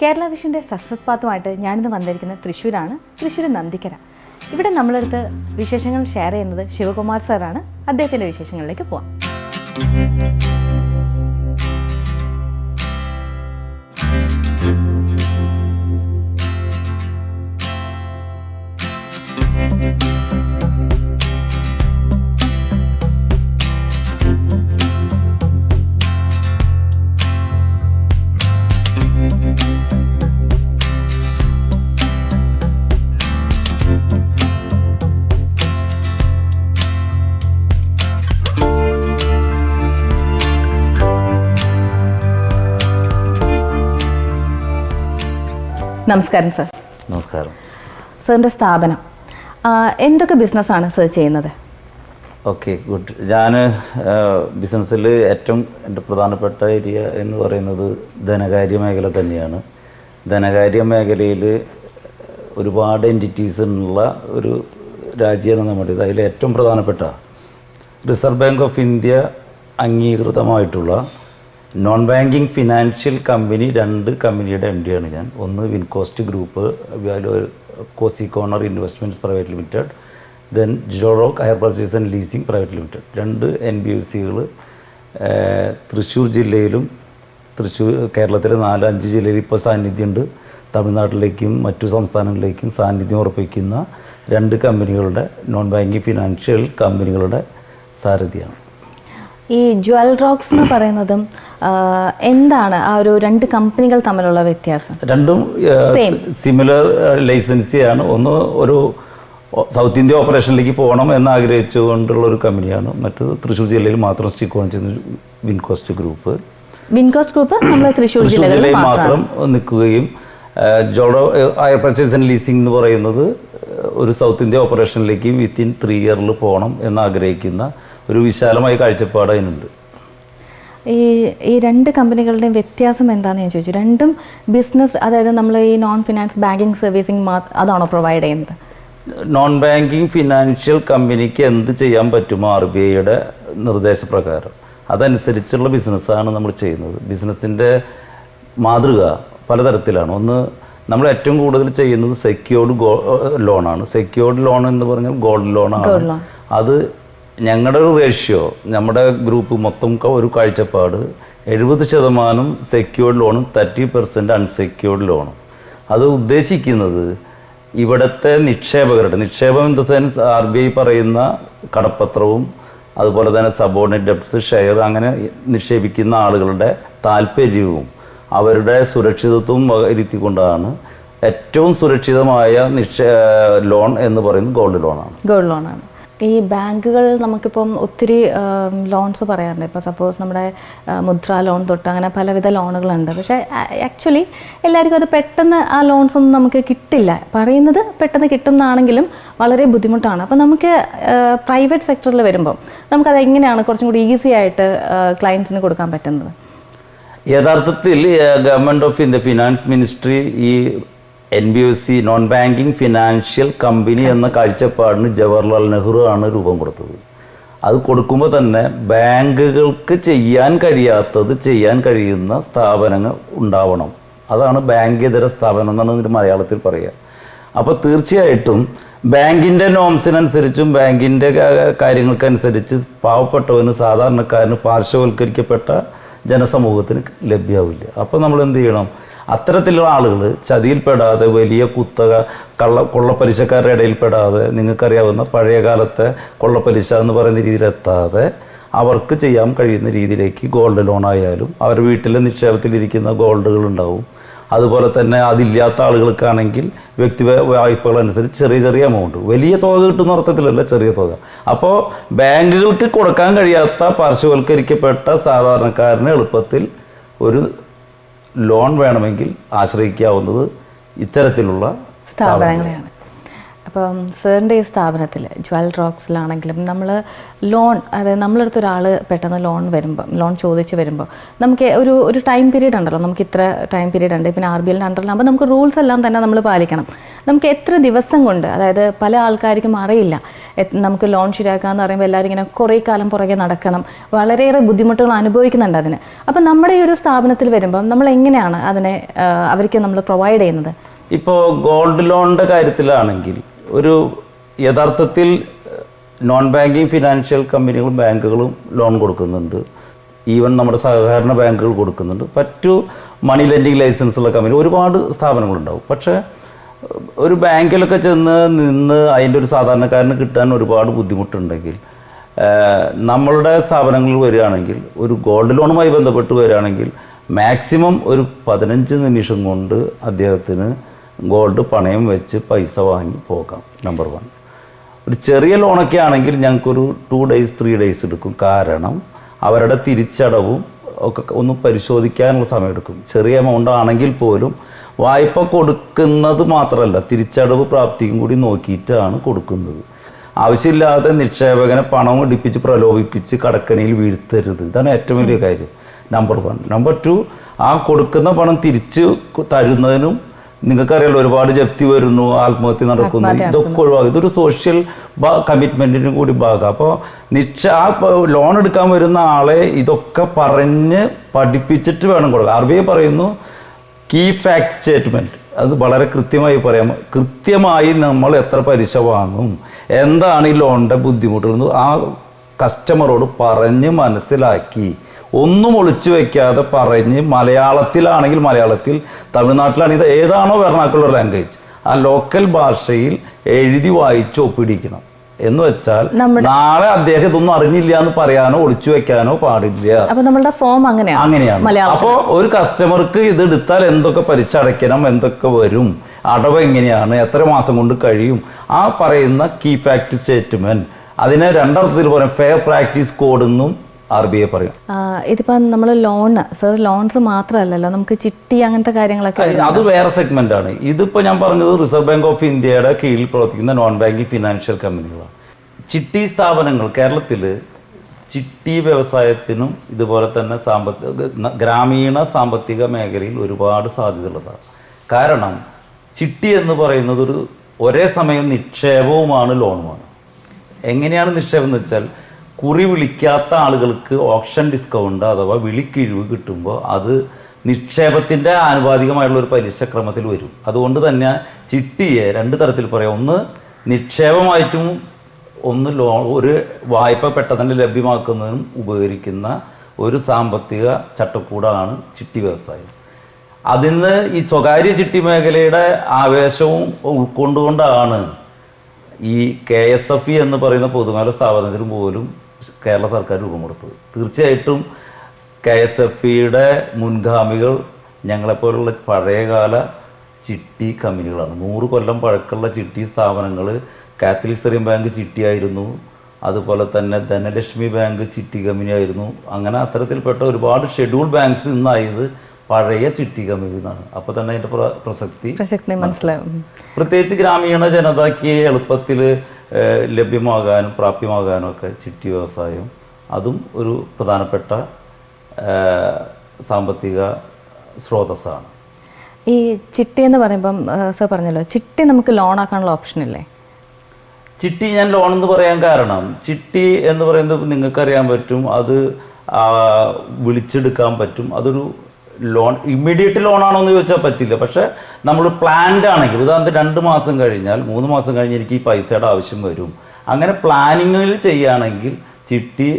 Kerala വിഷന്റെ success പാത്തുമായിട്ട് ഞാനിന്ന് വന്നിരിക്കുന്നത് തൃശ്ശൂരാണ് തൃശ്ശൂർ നന്ദിക്കര. ഇവിടെ നമ്മളെടുത്ത് വിശേഷങ്ങൾ ഷെയർ ചെയ്യുന്നത് ശിവകുമാർ സാറാണ് അദ്ദേഹത്തിന്റെ വിശേഷങ്ങളിലേക്ക് പോവാം. നമസ്കാരം സർ. നമസ്കാരം. സാറിന്റെ സ്ഥാപനം. എന്തൊക്കെ ബിസിനസ്സാണ് സർ ചെയ്യുന്നത്? Okay good. ഞാൻ ബിസിനസ്സിൽ ഏറ്റവും എന്റെ പ്രധാനപ്പെട്ട ഏരിയ എന്ന് പറയുന്നത് ധനകാര്യ മേഖല തന്നെയാണ്. ധനകാര്യ മേഖലയിൽ ഒരുപാട് എന്റിറ്റീസ് ഉള്ള ഒരു രാജ്യമാണ് നമ്മുടേത് അതിൽ ഏറ്റവും പ്രധാനപ്പെട്ട റിസർവ് ബാങ്ക് ഓഫ് ഇന്ത്യ അംഗീകൃതമായിട്ടുള്ള നോൺ ബാങ്കിങ് ഫിനാൻഷ്യൽ കമ്പനി രണ്ട് കമ്പനിയുടെ എം ഡിയാണ് ഞാൻ. ഒന്ന് Wincoast group cosy corner investments private limited then ജോറോക്ക് hire purchase and leasing private limited രണ്ട് എൻ ബി യു സികൾ തൃശ്ശൂർ ജില്ലയിലും തൃശ്ശൂർ കേരളത്തിലെ നാലഞ്ച് ജില്ലയിൽ ഇപ്പോൾ സാന്നിധ്യമുണ്ട്. തമിഴ്നാട്ടിലേക്കും മറ്റു സംസ്ഥാനങ്ങളിലേക്കും സാന്നിധ്യം ഉറപ്പിക്കുന്ന രണ്ട് കമ്പനികളുടെ നോൺ ബാങ്കിങ് ഫിനാൻഷ്യൽ കമ്പനികളുടെ സാരഥിയാണ്. ഈ ജ്വൽ റോക്സ് എന്ന് പറയുന്നതും എന്താണ് ആ ഒരു രണ്ട് കമ്പനികൾ തമ്മിലുള്ള വ്യത്യാസം? രണ്ടും സിമിലർ ലൈസൻസിയാണ് ഒന്ന് ഒരു സൗത്ത് ഇന്ത്യ ഓപ്പറേഷനിലേക്ക് പോകണം എന്ന് ആഗ്രഹിച്ചുകൊണ്ടുള്ള ഒരു കമ്പനിയാണ്. മറ്റത് തൃശ്ശൂർ ജില്ലയിൽ മാത്രം സ്റ്റിക്ക് ഓൺ ചെയ്യുന്ന വിൻകോസ്റ്റ് ഗ്രൂപ്പ് വിൻകോസ്റ്റ് ഗ്രൂപ്പ് നമ്മൾ തൃശ്ശൂർ ജില്ലയിൽ മാത്രം. നിൽക്കുകയും ജോഡോ ഹയർ പർച്ചേസ് ആൻഡ് ലീസിംഗ് എന്ന് പറയുന്നത് ഒരു സൗത്ത് ഇന്ത്യ ഓപ്പറേഷനിലേക്ക് വിത്തിൻ ത്രീ ഇയറിൽ പോകണം എന്ന് ആഗ്രഹിക്കുന്ന ഒരു വിശാലമായ കാഴ്ചപ്പാട് അതിനുണ്ട് ഈ ഈ രണ്ട് കമ്പനികളുടെയും വ്യത്യാസം എന്താണെന്ന് ഞാൻ ചോദിച്ചു. രണ്ടും ബിസിനസ് അതായത് നമ്മൾ ഈ നോൺ ഫിനാൻസ് ബാങ്കിങ് സർവീസിങ് അതാണോ പ്രൊവൈഡ് ചെയ്യുന്നത്? നോൺ ബാങ്കിങ് ഫിനാൻഷ്യൽ കമ്പനിക്ക് എന്ത് ചെയ്യാൻ പറ്റുമോ ആർ ബി ഐയുടെ നിർദ്ദേശപ്രകാരം. അതനുസരിച്ചുള്ള ബിസിനസ്സാണ് നമ്മൾ ചെയ്യുന്നത്. ബിസിനസ്സിന്റെ മാതൃക പലതരത്തിലാണ്. ഒന്ന് നമ്മൾ ഏറ്റവും കൂടുതൽ ചെയ്യുന്നത് സെക്യൂർഡ് ഗോ ലോണാണ് സെക്യൂർഡ് ലോൺ എന്ന് പറഞ്ഞാൽ ഗോൾഡ് ലോണാണ്. അത് ഞങ്ങളുടെ ഒരു റേഷ്യോ നമ്മുടെ ഗ്രൂപ്പ് മൊത്തം ഒരു കാഴ്ചപ്പാട് എഴുപത് ശതമാനം സെക്യൂർഡ് ലോണും തേർട്ടി പെർസെന്റ് അൺസെക്യൂർഡ് ലോണും അത് ഉദ്ദേശിക്കുന്നത് ഇവിടുത്തെ നിക്ഷേപകരുടെ നിക്ഷേപം in the sense R B I പറയുന്ന കടപ്പത്രവും അതുപോലെ തന്നെ സബോർഡിനേറ്റ് ഡെപ്റ്റ്സ് ഷെയർ അങ്ങനെ നിക്ഷേപിക്കുന്ന ആളുകളുടെ താല്പര്യവും അവരുടെ സുരക്ഷിതത്വവും വകയിരുത്തിക്കൊണ്ടാണ് ഏറ്റവും സുരക്ഷിതമായ നിക്ഷേ ലോൺ എന്ന് പറയുന്നത് ഗോൾഡ് ലോണാണ് ഗോൾഡ് ലോണാണ് ഈ ബാങ്കുകൾ നമുക്കിപ്പം ഒത്തിരി ലോൺസ് പറയാറുണ്ട്. ഇപ്പോൾ സപ്പോസ് നമ്മുടെ മുദ്ര ലോൺ തൊട്ട് അങ്ങനെ പലവിധ ലോണുകളുണ്ട് പക്ഷേ ആക്ച്വലി എല്ലാവർക്കും അത് പെട്ടെന്ന് ആ ലോൺസ് ഒന്നും നമുക്ക് കിട്ടില്ല. പറയുന്നത് പെട്ടെന്ന് കിട്ടുന്നതാണെങ്കിലും വളരെ ബുദ്ധിമുട്ടാണ്. അപ്പോൾ നമുക്ക് പ്രൈവറ്റ് സെക്ടറിൽ വരുമ്പം നമുക്കത് എങ്ങനെയാണ് കുറച്ചും കൂടി ഈസി ആയിട്ട് ക്ലയൻസിന് കൊടുക്കാൻ പറ്റുന്നത്? യഥാർത്ഥത്തിൽ Government of India finance ministry ഈ N B S C non banking financial company എന്ന കാഴ്ചപ്പാടിന് ജവഹർലാൽ നെഹ്റു ആണ് രൂപം കൊടുത്തത്. അത് കൊടുക്കുമ്പോൾ തന്നെ ബാങ്കുകൾക്ക് ചെയ്യാൻ കഴിയാത്തത് ചെയ്യാൻ കഴിയുന്ന സ്ഥാപനങ്ങൾ ഉണ്ടാവണം. അതാണ് ബാങ്കേതര സ്ഥാപനം എന്നാണ് ഇതിന് മലയാളത്തിൽ പറയുക അപ്പോൾ തീർച്ചയായിട്ടും ബാങ്കിന്റെ നോംസിനനുസരിച്ചും ബാങ്കിന്റെ കാര്യങ്ങൾക്കനുസരിച്ച് പാവപ്പെട്ടവന് സാധാരണക്കാരന് പാർശ്വവൽക്കരിക്കപ്പെട്ട ജനസമൂഹത്തിന് ലഭ്യമാവില്ല അപ്പോൾ നമ്മൾ എന്ത് ചെയ്യണം? അത്തരത്തിലുള്ള ആളുകൾ ചതിയിൽപ്പെടാതെ വലിയ കുത്തക കള്ള കൊള്ളപ്പലിശക്കാരുടെ ഇടയിൽപ്പെടാതെ നിങ്ങൾക്കറിയാവുന്ന പഴയ കാലത്തെ കൊള്ളപ്പലിശ എന്ന് പറയുന്ന രീതിയിലെത്താതെ അവർക്ക് ചെയ്യാൻ കഴിയുന്ന രീതിയിലേക്ക് ഗോൾഡ് ലോൺ ആയാലും അവരുടെ വീട്ടിലെ നിക്ഷേപത്തിലിരിക്കുന്ന ഗോൾഡുകൾ ഉണ്ടാവും. അതുപോലെ തന്നെ അതില്ലാത്ത ആളുകൾക്കാണെങ്കിൽ വ്യക്തി വായ്പകൾ അനുസരിച്ച് ചെറിയ ചെറിയ എമൗണ്ട് വലിയ തുക കിട്ടുന്ന അർത്ഥത്തിലല്ല ചെറിയ തുക. അപ്പോൾ ബാങ്കുകൾക്ക് കൊടുക്കാൻ കഴിയാത്ത പാർശ്വവൽക്കരിക്കപ്പെട്ട സാധാരണക്കാരന് എളുപ്പത്തിൽ ഒരു ലോൺ വേണമെങ്കിൽ ആശ്രയിക്കാവുന്നത് ഇത്തരത്തിലുള്ള സ്ഥാപനങ്ങളെയാണ്. ഇപ്പം സാറിന്റെ ഈ സ്ഥാപനത്തിൽ ജ്വൽ റോക്സിലാണെങ്കിലും നമ്മൾ ലോൺ അതായത് നമ്മളെടുത്ത് ഒരാൾ പെട്ടെന്ന് ലോൺ വരുമ്പം ലോൺ ചോദിച്ച് വരുമ്പോൾ നമുക്ക് ഒരു ഒരു ടൈം പീരീഡ് ഉണ്ടല്ലോ. നമുക്ക് ഇത്ര ടൈം പീരീഡ് ഉണ്ട്. പിന്നെ ആർ ബി എല്ലിന്റെ അണ്ടറിലാകുമ്പോൾ നമുക്ക് റൂൾസ് എല്ലാം തന്നെ നമ്മൾ പാലിക്കണം. നമുക്ക് എത്ര ദിവസം കൊണ്ട് അതായത് പല ആൾക്കാർക്കും അറിയില്ല. നമുക്ക് ലോൺ ശരിയാക്കാന്ന് പറയുമ്പോൾ എല്ലാവരും ഇങ്ങനെ കുറേ കാലം പുറകെ നടക്കണം. വളരെയേറെ ബുദ്ധിമുട്ടുകൾ അനുഭവിക്കുന്നുണ്ട് അതിന്. അപ്പം നമ്മുടെ ഈ ഒരു സ്ഥാപനത്തിൽ വരുമ്പം നമ്മൾ എങ്ങനെയാണ് അതിനെ അവർക്ക് നമ്മൾ പ്രൊവൈഡ് ചെയ്യുന്നത്? ഇപ്പോൾ ഗോൾഡ് ലോണിന്റെ കാര്യത്തിലാണെങ്കിൽ ഒരു യഥാർത്ഥത്തിൽ നോൺ ബാങ്കിങ് ഫിനാൻഷ്യൽ കമ്പനികളും ബാങ്കുകളും ലോൺ കൊടുക്കുന്നുണ്ട്. ഈവൻ നമ്മുടെ സഹകരണ ബാങ്കുകൾ കൊടുക്കുന്നുണ്ട്. മറ്റു മണി ലെൻഡിങ് ലൈസൻസ് ഉള്ള കമ്പനി ഒരുപാട് സ്ഥാപനങ്ങളുണ്ടാവും. പക്ഷേ ഒരു ബാങ്കിലൊക്കെ ചെന്ന് നിന്ന് അതിന്റെ ഒരു സാധാരണക്കാരന് കിട്ടാൻ ഒരുപാട് ബുദ്ധിമുട്ടുണ്ടെങ്കിൽ നമ്മളുടെ സ്ഥാപനങ്ങളിൽ വരികയാണെങ്കിൽ ഒരു ഗോൾഡ് ലോണുമായി ബന്ധപ്പെട്ട് വരികയാണെങ്കിൽ മാക്സിമം ഒരു പതിനഞ്ച് നിമിഷം കൊണ്ട് അദ്ദേഹത്തിന് ഗോൾഡ് പണയം വെച്ച് പൈസ വാങ്ങി പോകാം നമ്പർ വൺ ഒരു ചെറിയ ലോണൊക്കെ ആണെങ്കിൽ ഞങ്ങൾക്കൊരു ടു ഡേയ്സ് ത്രീ ഡേയ്സ് എടുക്കും. കാരണം അവരുടെ തിരിച്ചടവും ഒക്കെ ഒന്ന് പരിശോധിക്കാനുള്ള സമയമെടുക്കും ചെറിയ എമൗണ്ട് ആണെങ്കിൽ പോലും വായ്പ കൊടുക്കുന്നത് മാത്രമല്ല തിരിച്ചടവ് പ്രാപ്തിയും കൂടി നോക്കിയിട്ടാണ് കൊടുക്കുന്നത്. ആവശ്യമില്ലാതെ നിക്ഷേപകനെ പണം ഇടിപ്പിച്ച് പ്രലോഭിപ്പിച്ച് കടക്കണിയിൽ വീഴ്ത്തരുത്. ഇതാണ് ഏറ്റവും വലിയ കാര്യം നമ്പർ വൺ നമ്പർ ടു ആ കൊടുക്കുന്ന പണം തിരിച്ച് തരുന്നതിനും നിങ്ങൾക്കറിയാലോ ഒരുപാട് ജപ്തി വരുന്നു ആത്മഹത്യ നടക്കുന്നു. ഇതൊക്കെ ഒഴിവാക്കും. ഇതൊരു സോഷ്യൽ കമ്മിറ്റ്മെന്റിനും കൂടി ഭാഗം. അപ്പോൾ നിക്ഷ ആ ലോൺ എടുക്കാൻ വരുന്ന ആളെ ഇതൊക്കെ പറഞ്ഞ് പഠിപ്പിച്ചിട്ട് വേണം കൊടുക്കുക ആർ ബി ഐ പറയുന്നു കീ ഫാക്ട് സ്റ്റേറ്റ്മെന്റ് അത് വളരെ കൃത്യമായി പറയാം. കൃത്യമായി നമ്മൾ എത്ര പലിശ വാങ്ങും? എന്താണ് ഈ ലോണിന്റെ ബുദ്ധിമുട്ടുകൾ ആ കസ്റ്റമറോട് പറഞ്ഞ് മനസ്സിലാക്കി. ഒന്നും ഒളിച്ചു വെക്കാതെ പറഞ്ഞ് മലയാളത്തിലാണെങ്കിൽ മലയാളത്തിൽ തമിഴ്നാട്ടിലാണെങ്കിൽ ഏതാണോ വെർണാക്കുലർ ലാംഗ്വേജ് ആ ലോക്കൽ ഭാഷയിൽ എഴുതി വായിച്ച് ഒപ്പിടിക്കണം. എന്ന് വെച്ചാൽ നാളെ അദ്ദേഹം ഇതൊന്നും അറിഞ്ഞില്ല എന്ന് പറയാനോ ഒളിച്ചു വെക്കാനോ പാടില്ല. അപ്പം നമ്മളുടെ ഫോം അങ്ങനെയാണ് അങ്ങനെയാണ്. അപ്പോൾ ഒരു കസ്റ്റമർക്ക് ഇത് എടുത്താൽ എന്തൊക്കെ പലിശ അടയ്ക്കണം എന്തൊക്കെ വരും അടവ് എങ്ങനെയാണ് എത്ര മാസം കൊണ്ട് കഴിയും ആ പറയുന്ന കീ ഫാക്ട് സ്റ്റേറ്റ്മെന്റ് അതിനെ രണ്ടർത്ഥത്തിൽ പറയാം. ഫെയർ പ്രാക്ടീസ് കോഡ് എന്നും ആർ ബി ഐ പറയും. ഇതിപ്പം നമ്മൾ ലോണ് സർ ലോൺസ് മാത്രമല്ലല്ലോ നമുക്ക് ചിട്ടി അങ്ങനത്തെ കാര്യങ്ങളൊക്കെ. അത് വേറെ സെഗ്മെന്റ് ആണ്. ഇതിപ്പോ ഞാൻ പറഞ്ഞത് റിസർവ് ബാങ്ക് ഓഫ് ഇന്ത്യയുടെ കീഴിൽ പ്രവർത്തിക്കുന്ന നോൺ ബാങ്കിങ് ഫിനാൻഷ്യൽ കമ്പനികളാണ് ചിട്ടി സ്ഥാപനങ്ങൾ കേരളത്തിൽ ചിട്ടി വ്യവസായത്തിനും ഇതുപോലെ തന്നെ സാമ്പത്തിക ഗ്രാമീണ സാമ്പത്തിക മേഖലയിൽ ഒരുപാട് സാധ്യതയുള്ളതാണ്. കാരണം ചിട്ടി എന്ന് പറയുന്നത് ഒരു ഒരേ സമയം നിക്ഷേപവുമാണ് ലോണുമാണ് എങ്ങനെയാണ് നിക്ഷേപം എന്ന് വെച്ചാൽ കുറി വിളിക്കാത്ത ആളുകൾക്ക് ഓപ്ഷൻ ഡിസ്കൗണ്ട് അഥവാ വിളിക്കിഴിവ് കിട്ടുമ്പോൾ അത് നിക്ഷേപത്തിന്റെ ആനുപാതികമായിട്ടുള്ള ഒരു പലിശക്രമത്തിൽ വരും. അതുകൊണ്ട് തന്നെ ചിട്ടിയെ രണ്ട് തരത്തിൽ പറയാം. ഒന്ന് നിക്ഷേപമായിട്ടും ഒന്ന് ലോ ഒരു വായ്പ പെട്ടെന്ന് ലഭ്യമാക്കുന്നതിനും ഉപകരിക്കുന്ന ഒരു സാമ്പത്തിക ചട്ടക്കൂടാണ് ചിട്ടി വ്യവസായം. അതിൽ നിന്ന് ഈ സ്വകാര്യ ചിട്ടി മേഖലയുടെ ആവേശവും ഉൾക്കൊണ്ടുകൊണ്ടാണ് ഈ കെ എസ് എഫ് ഇ എന്ന് പറയുന്ന പൊതുമേഖല സ്ഥാപനത്തിന് പോലും കേരള സർക്കാർ രൂപം കൊടുത്തത് തീർച്ചയായിട്ടും കെ എസ് എഫ് ഇയുടെ മുൻഗാമികൾ ഞങ്ങളെപ്പോലുള്ള പഴയകാല ചിട്ടി കമ്പനികളാണ്. നൂറ് കൊല്ലം പഴക്കമുള്ള ചിട്ടി സ്ഥാപനങ്ങൾ കാത്തലിക് സെറിയം ബാങ്ക് ചിട്ടിയായിരുന്നു. അതുപോലെ തന്നെ ധനലക്ഷ്മി ബാങ്ക് ചിട്ടി കമ്പനിയായിരുന്നു. അങ്ങനെ അത്തരത്തിൽപ്പെട്ട ഒരുപാട് ഷെഡ്യൂൾ ബാങ്ക്സ് ഇന്നായത് പഴയ ചിട്ടി കമ്പനി എന്നാണ് അപ്പോൾ തന്നെ അതിന്റെ പ്രസക്തി പ്രസക്തി മനസ്സിലാവും. പ്രത്യേകിച്ച് ഗ്രാമീണ ജനതയ്ക്ക് എളുപ്പത്തിൽ ലഭ്യമാകാനും പ്രാപ്യമാകാനും ഒക്കെ ചിട്ടി വ്യവസായം. അതും ഒരു പ്രധാനപ്പെട്ട സാമ്പത്തിക സ്രോതസ്സാണ്. ഈ ചിട്ടി എന്ന് പറയുമ്പം സർ പറഞ്ഞല്ലോ ചിട്ടി നമുക്ക് ലോൺ ആക്കാനുള്ള ഓപ്ഷൻ ഇല്ലേ? ചിട്ടി ഞാൻ ലോൺ എന്ന് പറയാൻ കാരണം ചിട്ടി എന്ന് പറയുന്നത് നിങ്ങൾക്കറിയാൻ പറ്റും അത് വിളിച്ചെടുക്കാൻ പറ്റും അതൊരു ലോൺ ഇമ്മീഡിയറ്റ് ലോണാണോ എന്ന് ചോദിച്ചാൽ പറ്റില്ല. പക്ഷേ നമ്മൾ പ്ലാൻഡ് ആണെങ്കിൽ ഉദാഹരണത്തിന് രണ്ട് മാസം കഴിഞ്ഞാൽ മൂന്ന് മാസം കഴിഞ്ഞ് എനിക്ക് ഈ പൈസയുടെ ആവശ്യം വരും. അങ്ങനെ പ്ലാനിങ്ങിൽ ചെയ്യുകയാണെങ്കിൽ ചിട്ടി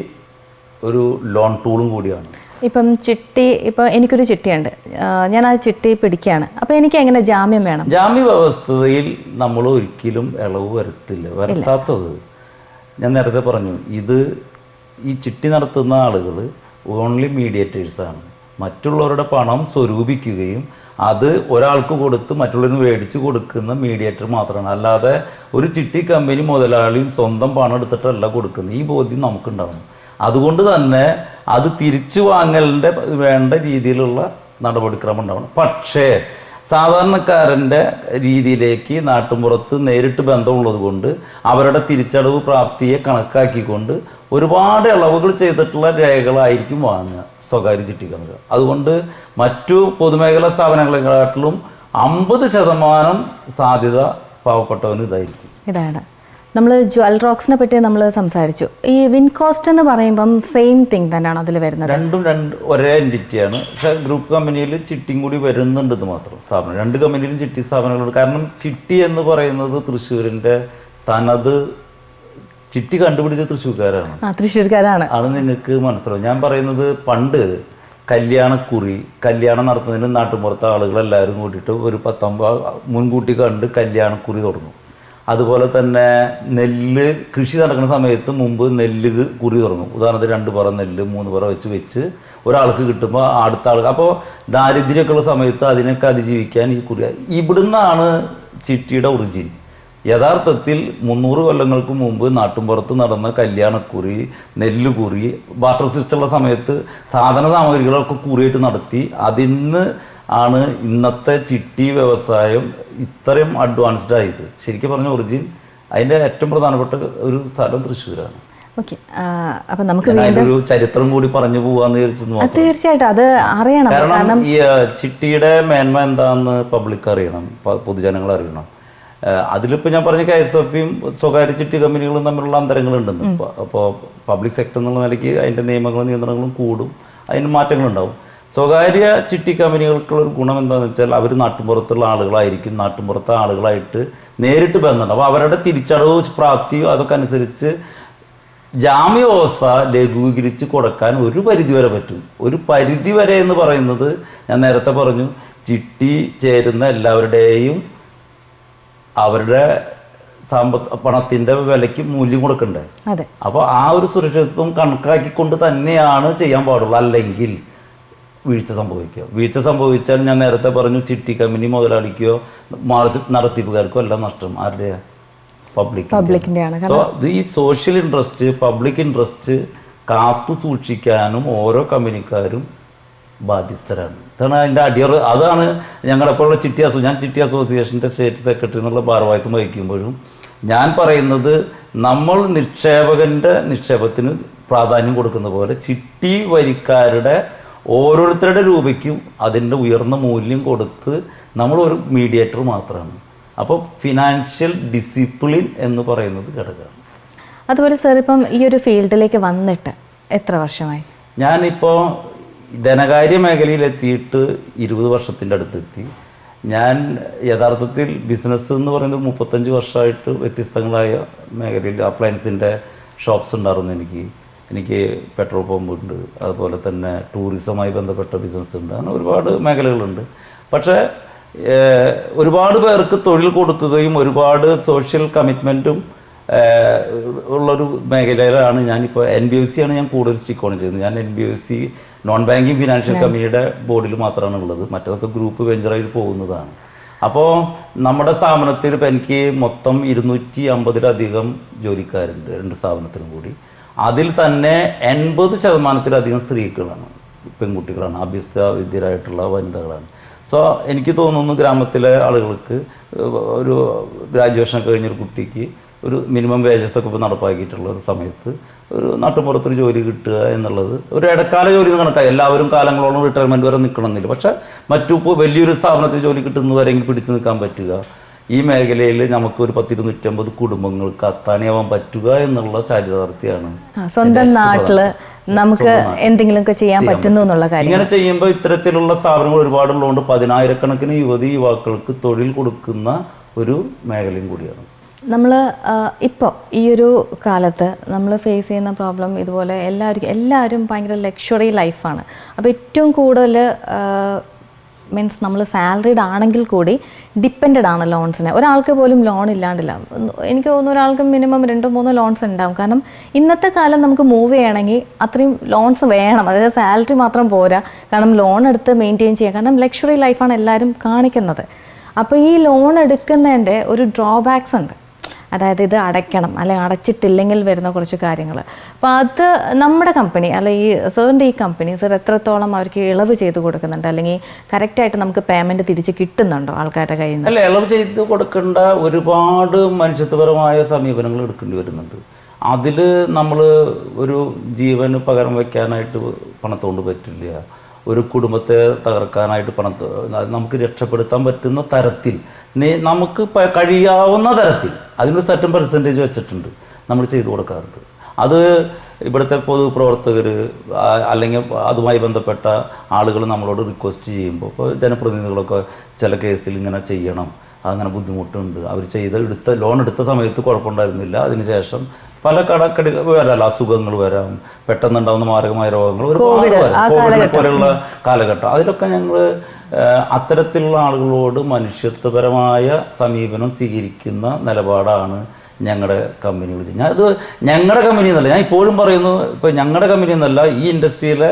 ഒരു ലോൺ ടൂളും കൂടിയാണ്. ഇപ്പം ചിട്ടി ഇപ്പം എനിക്കൊരു ചിട്ടിയുണ്ട്. ഞാൻ ആ ചിട്ടി പിടിക്കുകയാണ്. അപ്പോൾ എനിക്ക് എങ്ങനെ ജാമ്യം വേണം? ജാമ്യ വ്യവസ്ഥയിൽ നമ്മൾ ഒരിക്കലും ഇളവ് വരുത്തില്ല. വരുത്താത്തത്. ഞാൻ നേരത്തെ പറഞ്ഞു ഇത് ഈ ചിട്ടി നടത്തുന്ന ആളുകൾ ഓൺലി മീഡിയേറ്റേഴ്സാണ് മറ്റുള്ളവരുടെ പണം സ്വരൂപിക്കുകയും അത് ഒരാൾക്ക് കൊടുത്ത് മറ്റുള്ളവരിന് മേടിച്ച് കൊടുക്കുന്ന മീഡിയേറ്റർ മാത്രമാണ്. അല്ലാതെ ഒരു ചിട്ടി കമ്പനി മുതലാളിയും സ്വന്തം പണം എടുത്തിട്ടല്ല കൊടുക്കുന്നത്. ഈ ബോധ്യം നമുക്കുണ്ടാകും അതുകൊണ്ട് തന്നെ അത് തിരിച്ചു വാങ്ങലിന്റെ വേണ്ട രീതിയിലുള്ള നടപടിക്രമം ഉണ്ടാവണം പക്ഷേ സാധാരണക്കാരന്റെ രീതിയിലേക്ക് നാട്ടുമ്പുറത്ത് നേരിട്ട് ബന്ധമുള്ളത് കൊണ്ട് അവരുടെ തിരിച്ചടവ് പ്രാപ്തിയെ കണക്കാക്കിക്കൊണ്ട് ഒരുപാട് ഇളവുകൾ ചെയ്തിട്ടുള്ള രേഖകളായിരിക്കും വാങ്ങുക. സ്വകാര്യ ചിട്ടിക്കമ്പനികൾ അതുകൊണ്ട് മറ്റു പൊതുമേഖലാ സ്ഥാപനങ്ങളെക്കാട്ടിലും അമ്പത് ശതമാനം സാധ്യത പാവപ്പെട്ടവന് ഇതായിരിക്കും. ഇതാണ്. നമ്മൾ ജ്വൽ റോക്സിനെ പറ്റി നമ്മൾ സംസാരിച്ചു. ഈ വിൻ കോസ്റ്റ് എന്ന് പറയുമ്പം സെയിം തിങ് തന്നെയാണ് അതിൽ വരുന്നത്. രണ്ടും രണ്ട് ഒരേ എന്റിറ്റിയാണ് പക്ഷേ ഗ്രൂപ്പ് കമ്പനിയിൽ ചിട്ടിയും കൂടി വരുന്നുണ്ടെന്ന് മാത്രം സ്ഥാപനം. രണ്ട് കമ്പനിയിലും ചിട്ടി സ്ഥാപനങ്ങളുണ്ട്. കാരണം ചിട്ടി എന്ന് പറയുന്നത് തൃശ്ശൂരിന്റെ തനത് ചിട്ടി കണ്ടുപിടിച്ച തൃശ്ശൂർക്കാരാണ്. തൃശ്ശൂർക്കാരാണ്. അത് നിങ്ങൾക്ക് മനസ്സിലാവും. ഞാൻ പറയുന്നത് പണ്ട് കല്യാണക്കുറി കല്യാണം നടത്തുന്നതിന് നാട്ടുമ്പുറത്തെ ആളുകളെല്ലാവരും കൂട്ടിയിട്ട് ഒരു പത്തൊമ്പത് മുൻകൂട്ടി കണ്ട് കല്യാണക്കുറി തുടങ്ങും. അതുപോലെ തന്നെ നെല്ല് കൃഷി നടക്കുന്ന സമയത്ത് മുമ്പ് നെല്ല് കുറി തുടങ്ങും. ഉദാഹരണത്തിന് രണ്ട് പറ നെല്ല് മൂന്ന് പറ വെച്ച് വെച്ച് ഒരാൾക്ക് കിട്ടുമ്പോൾ അടുത്ത ആൾക്ക്. അപ്പോൾ ദാരിദ്ര്യമൊക്കെ ഉള്ള സമയത്ത് അതിനൊക്കെ അതിജീവിക്കാൻ ഈ കുറി ഇവിടുന്നാണ് ചിട്ടിയുടെ ഒറിജിൻ യഥാർത്ഥത്തിൽ മുന്നൂറ് കൊല്ലങ്ങൾക്ക് മുമ്പ് നാട്ടുമ്പുറത്ത് നടന്ന കല്യാണക്കുറി നെല്ലുകുറി വാട്ടർ സിസ്റ്റമുള്ള സമയത്ത് സാധന സാമഗ്രികളൊക്കെ കുറിയായിട്ട് നടത്തി. അതിന്ന് ആണ് ഇന്നത്തെ ചിട്ടി വ്യവസായം ഇത്രയും അഡ്വാൻസ്ഡ് ആയത്. ശരിക്കും പറഞ്ഞ ഒറിജിൻ അതിന്റെ ഏറ്റവും പ്രധാനപ്പെട്ട ഒരു സ്ഥലം തൃശ്ശൂരാണ്. അപ്പം നമുക്ക് ഒരു ചരിത്രം കൂടി പറഞ്ഞു പോവാന്ന് തീർച്ചയായിട്ടും. അത് അറിയണം. കാരണം ഈ ചിട്ടിയുടെ മേന്മ എന്താന്ന് പബ്ലിക് അറിയണം. പൊതുജനങ്ങൾ അറിയണം. അതിലിപ്പോൾ ഞാൻ പറഞ്ഞ കെ എസ് എഫ് സ്വകാര്യ ചിട്ടി കമ്പനികളും തമ്മിലുള്ള അന്തരങ്ങളുണ്ടെന്ന്. അപ്പോൾ പബ്ലിക് സെക്ടർ എന്നുള്ള നിലയ്ക്ക് അതിന്റെ നിയമങ്ങളും നിയന്ത്രണങ്ങളും കൂടും അതിന് മാറ്റങ്ങളുണ്ടാവും. സ്വകാര്യ ചിട്ടി കമ്പനികൾക്കുള്ള ഒരു ഗുണം എന്താണെന്ന് വെച്ചാൽ അവർ നാട്ടുമ്പുറത്തുള്ള ആളുകളായിരിക്കും നാട്ടുമ്പുറത്തെ ആളുകളായിട്ട് നേരിട്ട് ബന്ധമുണ്ട്. അപ്പോൾ അവരുടെ തിരിച്ചടവ് പ്രാപ്തിയോ അതൊക്കെ അനുസരിച്ച് ജാമ്യ വ്യവസ്ഥ ലഘൂകരിച്ച് കൊടുക്കാൻ ഒരു പരിധിവരെ പറ്റും. ഒരു പരിധിവരെ എന്ന് പറയുന്നത് ഞാൻ നേരത്തെ പറഞ്ഞു ചിട്ടി ചേരുന്ന എല്ലാവരുടെയും അവരുടെ സാമ്പത്ത് പണത്തിന്റെ വിലയ്ക്ക് മൂല്യം കൊടുക്കണ്ടേ? അപ്പോൾ ആ ഒരു സുരക്ഷിതത്വം കണക്കാക്കിക്കൊണ്ട് തന്നെയാണ് ചെയ്യാൻ പാടുള്ളൂ. അല്ലെങ്കിൽ വീഴ്ച സംഭവിക്കുക. വീഴ്ച സംഭവിച്ചാൽ ഞാൻ നേരത്തെ പറഞ്ഞു ചിട്ടി കമ്പനി മുതലാളിക്കോ നടത്തിപ്പുകാർക്കോ എല്ലാം നഷ്ടം. ആരുടെയാ? പബ്ലിക് സോ ഇത് ഈ സോഷ്യൽ ഇൻട്രസ്റ്റ് പബ്ലിക് ഇൻട്രസ്റ്റ് കാത്തു സൂക്ഷിക്കാനും ഓരോ കമ്പനിക്കാരും ബാധ്യസ്ഥരാണ്. ഇതാണ് അതിന്റെ അടിയറ അതാണ് ഞങ്ങളെപ്പോഴുള്ള ചിട്ടി അസോ ഞാൻ ചിട്ടി അസോസിയേഷന്റെ സ്റ്റേറ്റ് സെക്രട്ടറി എന്നുള്ള ഭാരവാഹിത്വം വഹിക്കുമ്പോഴും ഞാൻ പറയുന്നത് നമ്മൾ നിക്ഷേപകന്റെ നിക്ഷേപത്തിന് പ്രാധാന്യം കൊടുക്കുന്ന പോലെ ചിട്ടി വരിക്കാരുടെ ഓരോരുത്തരുടെ രൂപയ്ക്കും അതിന്റെ ഉയർന്ന മൂല്യം കൊടുത്ത് നമ്മൾ ഒരു മീഡിയേറ്റർ മാത്രമാണ്. അപ്പോൾ ഫിനാൻഷ്യൽ ഡിസിപ്ലിൻ എന്ന് പറയുന്നത് ഘടകമാണ്. അതുപോലെ സാർ ഇപ്പം ഈ ഒരു ഫീൽഡിലേക്ക് വന്നിട്ട് എത്ര വർഷമായി? ഞാനിപ്പോൾ ധനകാര്യ മേഖലയിലെത്തിയിട്ട് ഇരുപത് വർഷത്തിന്റെ അടുത്തെത്തി. ഞാൻ യഥാർത്ഥത്തിൽ ബിസിനസ് എന്ന് പറയുന്നത് മുപ്പത്തഞ്ച് വർഷമായിട്ട് വ്യത്യസ്തങ്ങളായ മേഖലയിൽ അപ്ലയൻസിന്റെ ഷോപ്സ് ഉണ്ടായിരുന്നു എനിക്ക്. എനിക്ക് പെട്രോൾ പമ്പ് ഉണ്ട് അതുപോലെ തന്നെ ടൂറിസവുമായി ബന്ധപ്പെട്ട ബിസിനസ് ഉണ്ട്. അങ്ങനെ ഒരുപാട് മേഖലകളുണ്ട്. പക്ഷേ ഒരുപാട് പേർക്ക് തൊഴിൽ കൊടുക്കുകയും ഒരുപാട് സോഷ്യൽ കമ്മിറ്റ്മെന്റും ഉള്ളൊരു മേഖലയിലാണ് ഞാനിപ്പോൾ എൻ ബി എഫ് സി ആണ് ഞാൻ കൂടുതൽ സ്റ്റിക്ക് ഓൺ ചെയ്യുന്നത്. ഞാൻ N B F C non banking financial കമ്പനിയുടെ ബോർഡിൽ മാത്രമാണ് ഉള്ളത്. മറ്റതൊക്കെ ഗ്രൂപ്പ് വെഞ്ചറായി പോകുന്നതാണ്. അപ്പോൾ നമ്മുടെ സ്ഥാപനത്തിൽ ഇപ്പം എനിക്ക് മൊത്തം ഇരുന്നൂറ്റി അമ്പതിലധികം ജോലിക്കാരുണ്ട് രണ്ട് സ്ഥാപനത്തിനും കൂടി. അതിൽ തന്നെ എൺപത് ശതമാനത്തിലധികം സ്ത്രീകളാണ് പെൺകുട്ടികളാണ് അഭ്യസ്ത വിദ്യരായിട്ടുള്ള വനിതകളാണ്. സോ എനിക്ക് തോന്നുന്നു ഗ്രാമത്തിലെ ആളുകൾക്ക് ഒരു ഗ്രാജുവേഷൻ കഴിഞ്ഞൊരു കുട്ടിക്ക് ഒരു മിനിമം വേജസ് ഒക്കെ ഇപ്പോൾ നടപ്പാക്കിയിട്ടുള്ള ഒരു സമയത്ത് ഒരു നാട്ടുമ്പുറത്തൊരു ജോലി കിട്ടുക എന്നുള്ളത് ഒരു ഇടക്കാല ജോലി എന്ന് കണക്കായി. എല്ലാവരും കാലങ്ങളോളം റിട്ടയർമെന്റ് വരെ നിൽക്കണമെന്നില്ല പക്ഷേ മറ്റു ഇപ്പോൾ വലിയൊരു സ്ഥാപനത്തിൽ ജോലി കിട്ടുന്നവരെങ്കിലും പിടിച്ചു നിൽക്കാൻ പറ്റുക. ഈ മേഖലയിൽ നമുക്ക് ഒരു പത്തിരുന്നൂറ്റമ്പത് കുടുംബങ്ങൾക്ക് അത്താണിയാവാൻ പറ്റുക എന്നുള്ള ചാരിതാർത്ഥ്യമാണ് സ്വന്തം നാട്ടിൽ നമുക്ക് എന്തെങ്കിലുമൊക്കെ ചെയ്യാൻ പറ്റുന്നു എന്നുള്ള കാര്യം. ഇങ്ങനെ ചെയ്യുമ്പോൾ ഇത്തരത്തിലുള്ള സ്ഥാപനങ്ങൾ ഒരുപാടുള്ളതുകൊണ്ട് പതിനായിരക്കണക്കിന് യുവതി യുവാക്കൾക്ക് തൊഴിൽ കൊടുക്കുന്ന ഒരു മേഖലയും കൂടിയാണ്. നമ്മൾ ഇപ്പോൾ ഈ ഒരു കാലത്ത് നമ്മൾ ഫേസ് ചെയ്യുന്ന പ്രോബ്ലം ഇതുപോലെ എല്ലാവർക്കും എല്ലാവരും ഭയങ്കര ലക്ഷറി ലൈഫാണ് അപ്പോൾ ഏറ്റവും കൂടുതൽ മീൻസ് നമ്മൾ സാലറീഡ് ആണെങ്കിൽ കൂടി ഡിപ്പെൻഡ് ആണ് ലോൺസിനെ ഒരാൾക്ക് പോലും ലോൺ ഇല്ലാണ്ടില്ല. എനിക്ക് തോന്നുന്നു ഒരാൾക്ക് മിനിമം രണ്ടോ മൂന്നോ ലോൺസ് ഉണ്ടാവും. കാരണം ഇന്നത്തെ കാലം നമുക്ക് മൂവ് ചെയ്യണമെങ്കിൽ അത്രയും ലോൺസ് വേണം. അതായത് സാലറി മാത്രം പോരാ. കാരണം ലോൺ എടുത്ത് മെയിന്റെയിൻ ചെയ്യാം. കാരണം ലക്ഷറി ലൈഫാണ് എല്ലാവരും കാണിക്കുന്നത്. അപ്പോൾ ഈ ലോൺ എടുക്കുന്നതിന്റെ ഒരു ഡ്രോബാക്സ് ഉണ്ട്. അതായത് ഇത് അടയ്ക്കണം അല്ലെങ്കിൽ അടച്ചിട്ടില്ലെങ്കിൽ വരുന്ന കുറച്ച് കാര്യങ്ങൾ അപ്പോൾ അത് നമ്മുടെ കമ്പനി അല്ലെ ഈ സാറിന്റെ ഈ കമ്പനി സർ എത്രത്തോളം അവർക്ക് ഇളവ് ചെയ്ത് കൊടുക്കുന്നുണ്ട് അല്ലെങ്കിൽ കറക്റ്റായിട്ട് നമുക്ക് പേയ്മെന്റ് തിരിച്ച് കിട്ടുന്നുണ്ടോ ആൾക്കാരുടെ കയ്യിൽ നിന്ന്? അല്ല ഇളവ് ചെയ്ത് കൊടുക്കേണ്ട ഒരുപാട് മനുഷ്യത്വപരമായ സമീപനങ്ങൾ എടുക്കേണ്ടി വരുന്നുണ്ട്. അതിൽ നമ്മൾ ഒരു ജീവന് പകരം വയ്ക്കാനായിട്ട് പണത്തോണ്ട് പറ്റില്ല. ഒരു കുടുംബത്തെ തകർക്കാനായിട്ട് പണത്ത് നമുക്ക് രക്ഷപ്പെടുത്താൻ പറ്റുന്ന തരത്തിൽ നമുക്ക് കഴിയാവുന്ന തരത്തിൽ അതിനൊരു സർട്ടൻ പെർസെന്റേജ് വെച്ചിട്ടുണ്ട് നമ്മൾ ചെയ്തു കൊടുക്കാറുണ്ട്. അത് ഇവിടുത്തെ പൊതുപ്രവർത്തകർ അല്ലെങ്കിൽ അതുമായി ബന്ധപ്പെട്ട ആളുകൾ നമ്മളോട് റിക്വസ്റ്റ് ചെയ്യുമ്പോൾ ഇപ്പോൾ ജനപ്രതിനിധികളൊക്കെ ചില കേസിൽ ഇങ്ങനെ ചെയ്യണം അങ്ങനെ ബുദ്ധിമുട്ടുണ്ട്. അവർ ചെയ്ത എടുത്ത ലോൺ എടുത്ത സമയത്ത് കുഴപ്പമുണ്ടായിരുന്നില്ല. അതിനുശേഷം പല കടക്കടി വരാം അസുഖങ്ങൾ വരാം പെട്ടെന്നുണ്ടാവുന്ന മാരകമായ രോഗങ്ങൾ ഒരുപാട് വരാം. കോവിഡിനെ പോലെയുള്ള കാലഘട്ടം. അതിലൊക്കെ ഞങ്ങൾ അത്തരത്തിലുള്ള ആളുകളോട് മനുഷ്യത്വപരമായ സമീപനം സ്വീകരിക്കുന്ന നിലപാടാണ് ഞങ്ങളുടെ കമ്പനി വിളിച്ചത് ഞാൻ അത് ഞങ്ങളുടെ കമ്പനി എന്നല്ല ഞാൻ ഇപ്പോഴും പറയുന്നു ഇപ്പോൾ ഞങ്ങളുടെ കമ്പനി എന്നല്ല ഈ ഇൻഡസ്ട്രിയിലെ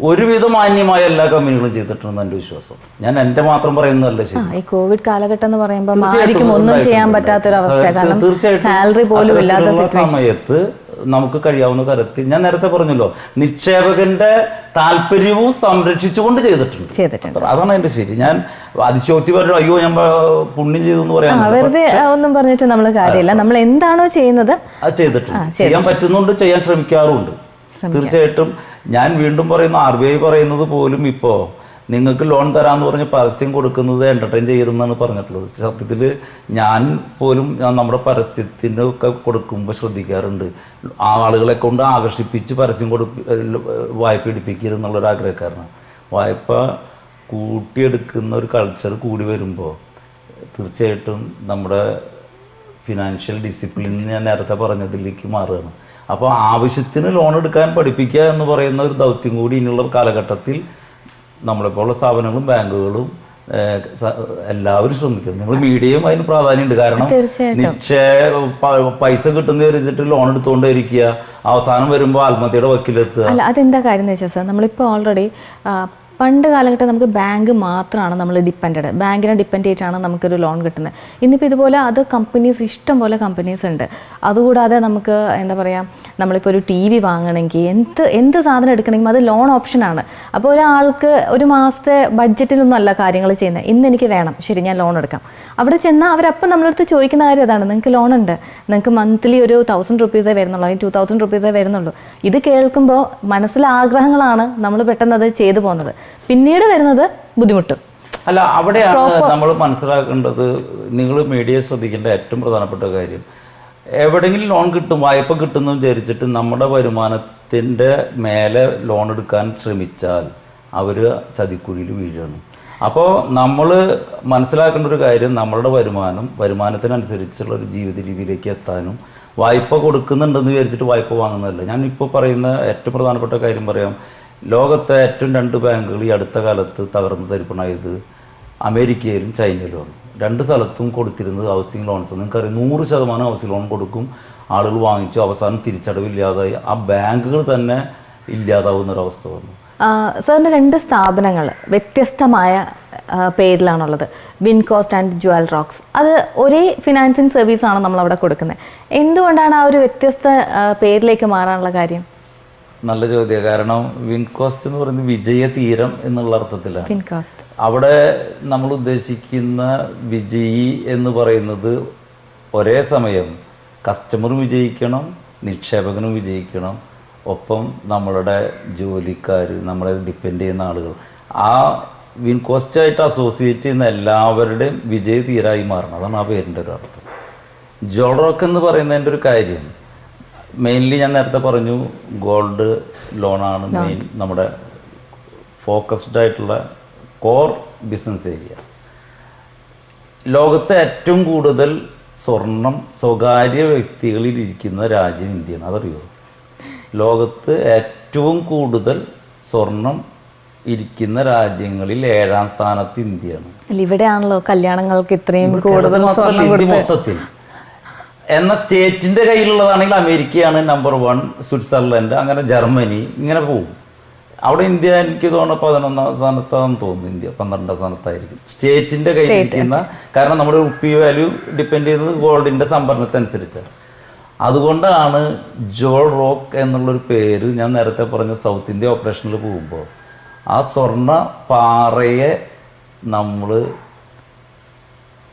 ഒരുവിധം മാന്യമായ എല്ലാ കമ്പനികളും ചെയ്തിട്ടുണ്ടെന്ന് എന്റെ വിശ്വാസം. ഞാൻ എന്റെ മാത്രം പറയുന്നതല്ല ശരി. ഈ കോവിഡ് കാലഘട്ടം എന്ന് പറയുമ്പോൾ തീർച്ചയായിട്ടും ആർക്കും ഒന്നും ചെയ്യാൻ. പറ്റാത്തൊരവസ്ഥ തീർച്ചയായിട്ടും സാലറി പോലും ഇല്ലാത്ത സമയത്ത് നമുക്ക് കഴിയാവുന്ന തരത്തിൽ ഞാൻ നേരത്തെ പറഞ്ഞല്ലോ നിക്ഷേപകന്റെ താല്പര്യവും സംരക്ഷിച്ചുകൊണ്ട് ചെയ്തിട്ടുണ്ട്. അതാണ് എന്റെ ശരി. ഞാൻ അതിശോക്തി പറഞ്ഞു അയ്യോ ഞാൻ പുണ്യം ചെയ്തു എന്ന് പറയാൻ വെറുതെ ഒന്നും പറഞ്ഞിട്ട് നമ്മൾ കാര്യമില്ല. നമ്മൾ എന്താണോ ചെയ്യുന്നത് ചെയ്തിട്ടുണ്ട്. ചെയ്യാൻ പറ്റുന്നുണ്ട് ചെയ്യാൻ ശ്രമിക്കാറുമുണ്ട്. തീർച്ചയായിട്ടും. ഞാൻ വീണ്ടും പറയുന്നു ആർ ബി ഐ പറയുന്നത് പോലും ഇപ്പോൾ നിങ്ങൾക്ക് ലോൺ തരാമെന്ന് പറഞ്ഞ് പരസ്യം കൊടുക്കുന്നത് എന്റർടൈൻ ചെയ്യരുതെന്നാണ് പറഞ്ഞിട്ടുള്ളത്. സത്യത്തിൽ ഞാൻ പോലും ഞാൻ നമ്മുടെ പരസ്യത്തിന്റെ ഒക്കെ കൊടുക്കുമ്പോൾ ശ്രദ്ധിക്കാറുണ്ട്. ആളുകളെ കൊണ്ട് ആകർഷിപ്പിച്ച് പരസ്യം കൊടുപ്പി വായ്പ എടുപ്പിക്കരുത് എന്നുള്ളൊരു ആഗ്രഹക്കാരനാണ്. വായ്പ കൂട്ടിയെടുക്കുന്ന ഒരു കൾച്ചർ കൂടി വരുമ്പോൾ തീർച്ചയായിട്ടും നമ്മുടെ ഫിനാൻഷ്യൽ ഡിസിപ്ലിൻ ഞാൻ നേരത്തെ പറഞ്ഞതിലേക്ക് മാറുകയാണ്. അപ്പോൾ ആവശ്യത്തിന് ലോൺ എടുക്കാൻ പഠിപ്പിക്കുക എന്ന് പറയുന്ന ഒരു ദൗത്യം കൂടി ഇനിയുള്ള കാലഘട്ടത്തിൽ നമ്മളെപ്പോലുള്ള സ്ഥാപനങ്ങളും ബാങ്കുകളും എല്ലാവരും ശ്രമിക്കും നിങ്ങൾ മീഡിയയും അതിന് പ്രാധാന്യമുണ്ട്. കാരണം നിക്ഷേപ പൈസ കിട്ടുന്ന വെച്ചിട്ട് ലോൺ എടുത്തുകൊണ്ടിരിക്കുക അവസാനം വരുമ്പോൾ ആത്മഹത്യയുടെ വക്കിലെത്തുക. അല്ല അതെന്താ കാര്യം എന്ന് വെച്ചാൽ സാർ? നമ്മളിപ്പോൾ ഓൾറെഡി പണ്ട് കാലഘട്ടം നമുക്ക് ബാങ്ക് മാത്രമാണ് നമ്മൾ ഡിപ്പെൻഡ് ബാങ്കിനെ ഡിപ്പെൻഡ് ചെയ്തിട്ടാണ് നമുക്കൊരു ലോൺ കിട്ടുന്നത് ഇന്നിപ്പോൾ ഇതുപോലെ അത് കമ്പനീസ് ഇഷ്ടം പോലെ കമ്പനീസ് ഉണ്ട്. അതുകൂടാതെ നമുക്ക് എന്താ പറയുക നമ്മളിപ്പോൾ ഒരു ടി വി വാങ്ങണമെങ്കിൽ എന്ത് എന്ത് സാധനം എടുക്കണമെങ്കിലും അത് ലോൺ ഓപ്ഷനാണ് അപ്പോൾ ഒരാൾക്ക് ഒരു മാസത്തെ ബഡ്ജറ്റിലൊന്നും അല്ല കാര്യങ്ങൾ ചെയ്യുന്നത് ഇന്ന് എനിക്ക് വേണം. ശരി ഞാൻ ലോൺ എടുക്കാം. അവിടെ ചെന്നാൽ അവരപ്പം നമ്മളടുത്ത് ചോദിക്കുന്ന കാര്യം അതാണ്. നിങ്ങൾക്ക് ലോൺ ഉണ്ട്. നിങ്ങൾക്ക് മന്ത്ലി ഒരു തൗസൻഡ് റുപ്പീസേ വരുന്നുള്ളൂ. അല്ലെങ്കിൽ ടു തൗസൻഡ് റുപ്പീസേ വരുന്നുള്ളൂ. ഇത് കേൾക്കുമ്പോൾ മനസ്സിലെ ആഗ്രഹങ്ങളാണ് നമ്മൾ പെട്ടെന്ന് അത് ചെയ്തു പോകുന്നത്. പിന്നീട് വരുന്നത് ബുദ്ധിമുട്ട്. അല്ല അവിടെയാണ് നമ്മൾ മനസ്സിലാക്കേണ്ടത് നിങ്ങൾ മീഡിയ ശ്രദ്ധിക്കേണ്ട ഏറ്റവും പ്രധാനപ്പെട്ട കാര്യം. എവിടെയെങ്കിലും ലോൺ കിട്ടും വായ്പ കിട്ടുമെന്ന് വിചാരിച്ചിട്ട് നമ്മുടെ വരുമാനത്തിന്റെ മേലെ ലോൺ എടുക്കാൻ ശ്രമിച്ചാൽ അവർ ചതിക്കുഴിയിൽ വീഴണം അപ്പോൾ നമ്മൾ മനസ്സിലാക്കേണ്ട ഒരു കാര്യം നമ്മളുടെ വരുമാനം വരുമാനത്തിനനുസരിച്ചുള്ള ഒരു ജീവിത രീതിയിലേക്ക് എത്താനും വായ്പ കൊടുക്കുന്നുണ്ടെന്ന് വിചാരിച്ചിട്ട് വായ്പ വാങ്ങുന്നതല്ല. ഞാനിപ്പോൾ പറയുന്ന ഏറ്റവും പ്രധാനപ്പെട്ട കാര്യം പറയാം. ലോകത്തെ ഏറ്റവും രണ്ട് ബാങ്കുകൾ ഈ അടുത്ത കാലത്ത് തകർന്ന് തരിപ്പണായത് അമേരിക്കയിലും ചൈനയിലുമാണ് രണ്ട് സ്ഥലത്തും കൊടുത്തിരുന്നത് ഹൗസിംഗ് ലോൺസ് നിങ്ങൾക്കറിയാം നൂറ് ശതമാനം ഹൗസിംഗ് ലോൺ കൊടുക്കും ആളുകൾ വാങ്ങിച്ചു അവസാനം തിരിച്ചടവില്ലാതായി. ആ ബാങ്കുകൾ തന്നെ ഇല്ലാതാവുന്ന ഒരവസ്ഥ വന്നു. സാറിന്റെ രണ്ട് സ്ഥാപനങ്ങൾ വ്യത്യസ്തമായ പേരിലാണുള്ളത്. Wincoast and Jewel Rocks. അത് ഒരേ ഫിനാൻസിങ് സർവീസാണ് നമ്മൾ അവിടെ കൊടുക്കുന്നത്. എന്തുകൊണ്ടാണ് ആ ഒരു വ്യത്യസ്ത പേരിലേക്ക് മാറാനുള്ള കാര്യം? നല്ല ചോദ്യം. കാരണം വിൻകോസ്റ്റ് എന്ന് പറയുന്നത് വിജയ തീരം എന്നുള്ള അർത്ഥത്തിലാണ്. അവിടെ നമ്മൾ ഉദ്ദേശിക്കുന്ന വിജയി എന്ന് പറയുന്നത് ഒരേ സമയം കസ്റ്റമറും വിജയിക്കണം നിക്ഷേപകനും വിജയിക്കണം. ഒപ്പം നമ്മളുടെ ജോലിക്കാർ നമ്മളെ ഡിപ്പെൻഡ് ചെയ്യുന്ന ആളുകൾ. ആ വിൻകോസ്റ്റായിട്ട് അസോസിയേറ്റ് ചെയ്യുന്ന എല്ലാവരുടെയും വിജയ തീരായി മാറണം. അതാണ് ആ പേരിന്റെ ഒരു അർത്ഥം. ജോൾറോക്ക് എന്ന് പറയുന്നതിന്റെ ഒരു കാര്യം മെയിൻലി ഞാൻ നേരത്തെ പറഞ്ഞു ഗോൾഡ് ലോണാണ് മെയിൻ നമ്മുടെ ഫോക്കസ്ഡ് ആയിട്ടുള്ള കോർ ബിസിനസ് ഏരിയ ലോകത്തെ ഏറ്റവും കൂടുതൽ സ്വർണം സ്വകാര്യ വ്യക്തികളിൽ ഇരിക്കുന്ന രാജ്യം ഇന്ത്യയാണ്. അതറിയോ? ലോകത്ത് ഏറ്റവും കൂടുതൽ സ്വർണം ഇരിക്കുന്ന രാജ്യങ്ങളിൽ ഏഴാം സ്ഥാനത്ത് ഇന്ത്യയാണ്. ഇവിടെയാണല്ലോ കല്യാണങ്ങൾക്ക് ഇത്രയും കൂടുതൽ മൊത്തത്തിൽ. എന്ന സ്റ്റേറ്റിന്റെ കയ്യിലുള്ളതാണെങ്കിൽ അമേരിക്കയാണ് നമ്പർ വൺ സ്വിറ്റ്സർലൻഡ് അങ്ങനെ ജർമ്മനി ഇങ്ങനെ പോകും. അവിടെ ഇന്ത്യ എനിക്ക് തോന്നുന്നു പതിനൊന്നാം സ്ഥാനത്താണെന്ന് തോന്നുന്നു ഇന്ത്യ പന്ത്രണ്ടാം സ്ഥാനത്തായിരിക്കും. സ്റ്റേറ്റിന്റെ കയ്യിലിരിക്കുന്ന കാരണം നമ്മുടെ റുപ്പി വാല്യൂ ഡിപ്പെൻഡ് ചെയ്യുന്നത് ഗോൾഡിന്റെ സംഭരണത്തിനനുസരിച്ചാണ്. അതുകൊണ്ടാണ് ജോൾ റോക്ക് എന്നുള്ളൊരു പേര് ഞാൻ നേരത്തെ പറഞ്ഞ സൗത്ത് ഇന്ത്യ ഓപ്പറേഷനിൽ പോകുമ്പോൾ ആ സ്വർണ പാറയെ നമ്മൾ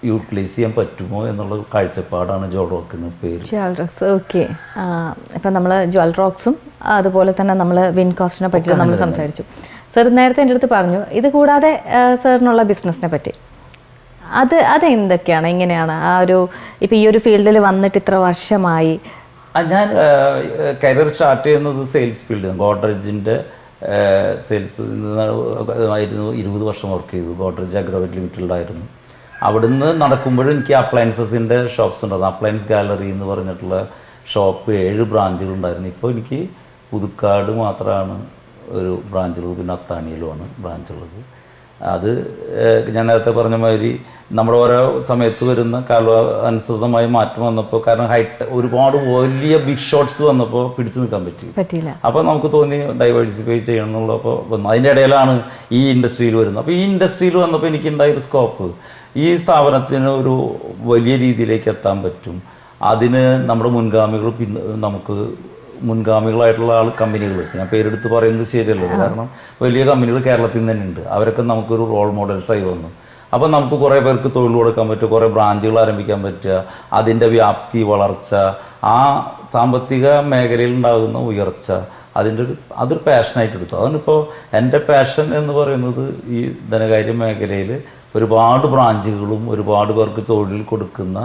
യൂട്ടിലൈസ് ചെയ്യാൻ പറ്റുമോ എന്നുള്ള കാഴ്ചപ്പാടാണ് ജോൾ റോക്കിന് പേര്. ജ്വൽ റോക്സ് ഓക്കെ ഇപ്പം നമ്മൾ ജ്വൽ റോക്സും അതുപോലെ തന്നെ നമ്മൾ വിൻ കോസ്റ്റിനെ പറ്റി നമ്മൾ സംസാരിച്ചു. സർ നേരത്തെ എന്റെ അടുത്ത് പറഞ്ഞു ഇത് കൂടാതെ സാറിനുള്ള ബിസിനസ്സിനെ പറ്റി. അത് അത് എന്തൊക്കെയാണ് എങ്ങനെയാണ്? ആ ഒരു ഇപ്പം ഈ ഒരു ഫീൽഡിൽ വന്നിട്ട് ഇത്ര വർഷമായി? ഞാൻ കരിയർ സ്റ്റാർട്ട് ചെയ്യുന്നത് സെയിൽസ് ഫീൽഡ് ഗോഡ്രേജിന്റെ സെയിൽസ് ആയിരുന്നു ഇരുപത് വർഷം വർക്ക് ചെയ്തു. ഗോഡ്രേജ് അഗ്രോവെറ്റ് ലിമിറ്റഡിലായിരുന്നു അവിടുന്ന് നടക്കുമ്പോഴും എനിക്ക് അപ്ലയൻസസിന്റെ ഷോപ്സ് ഉണ്ടായിരുന്നു. അപ്ലയൻസ് ഗാലറി എന്ന് പറഞ്ഞിട്ടുള്ള ഷോപ്പ് ഏഴ് ബ്രാഞ്ചുകൾ ഉണ്ടായിരുന്നു. ഇപ്പോൾ എനിക്ക് പുതുക്കാട് മാത്രമാണ് ഒരു ബ്രാഞ്ചുള്ളത് പിന്നെ അത്താണിയിലുമാണ് ബ്രാഞ്ചുള്ളത് അത് ഞാൻ നേരത്തെ പറഞ്ഞ മാതിരി നമ്മുടെ ഓരോ സമയത്ത് വരുന്ന കാല അനുസൃതമായി മാറ്റം വന്നപ്പോൾ കാരണം ഹൈറ്റ് ഒരുപാട് വലിയ ബിഗ് ഷോട്ട്സ് വന്നപ്പോൾ പിടിച്ചു നിൽക്കാൻ പറ്റി. പറ്റിയില്ല. അപ്പോൾ നമുക്ക് തോന്നി ഡൈവേഴ്സിഫൈ ചെയ്യണം എന്നുള്ളപ്പോൾ വന്നു. അതിന്റെ ഇടയിലാണ് ഈ ഇൻഡസ്ട്രിയിൽ വരുന്നത്. അപ്പോൾ ഈ ഇൻഡസ്ട്രിയിൽ വന്നപ്പോൾ എനിക്കുണ്ടായൊരു സ്കോപ്പ് ഈ സ്ഥാപനത്തിന് ഒരു വലിയ രീതിയിലേക്ക് എത്താൻ പറ്റും. അതിന് നമ്മുടെ മുൻഗാമികൾ പിന്നെ നമുക്ക് മുൻഗാമികളായിട്ടുള്ള ആൾ കമ്പനികൾ ഞാൻ പേരെടുത്ത് പറയുന്നത് ശരിയല്ലോ കാരണം വലിയ കമ്പനികൾ കേരളത്തിൽ നിന്ന് തന്നെ ഉണ്ട് അവരൊക്കെ നമുക്കൊരു റോൾ മോഡൽസായി വന്നു. അപ്പോൾ നമുക്ക് കുറേ പേർക്ക് തൊഴിൽ കൊടുക്കാൻ പറ്റും കുറേ ബ്രാഞ്ചുകൾ ആരംഭിക്കാൻ പറ്റുക അതിന്റെ വ്യാപ്തി വളർച്ച ആ സാമ്പത്തിക മേഖലയിൽ ഉണ്ടാകുന്ന ഉയർച്ച അതിന്റെ ഒരു അതൊരു പാഷനായിട്ട് എടുത്തു. അതിനിപ്പോൾ എന്റെ പാഷൻ എന്ന് പറയുന്നത് ഈ ധനകാര്യ മേഖലയിൽ ഒരുപാട് ബ്രാഞ്ചുകളും ഒരുപാട് പേർക്ക് തൊഴിൽ കൊടുക്കുന്ന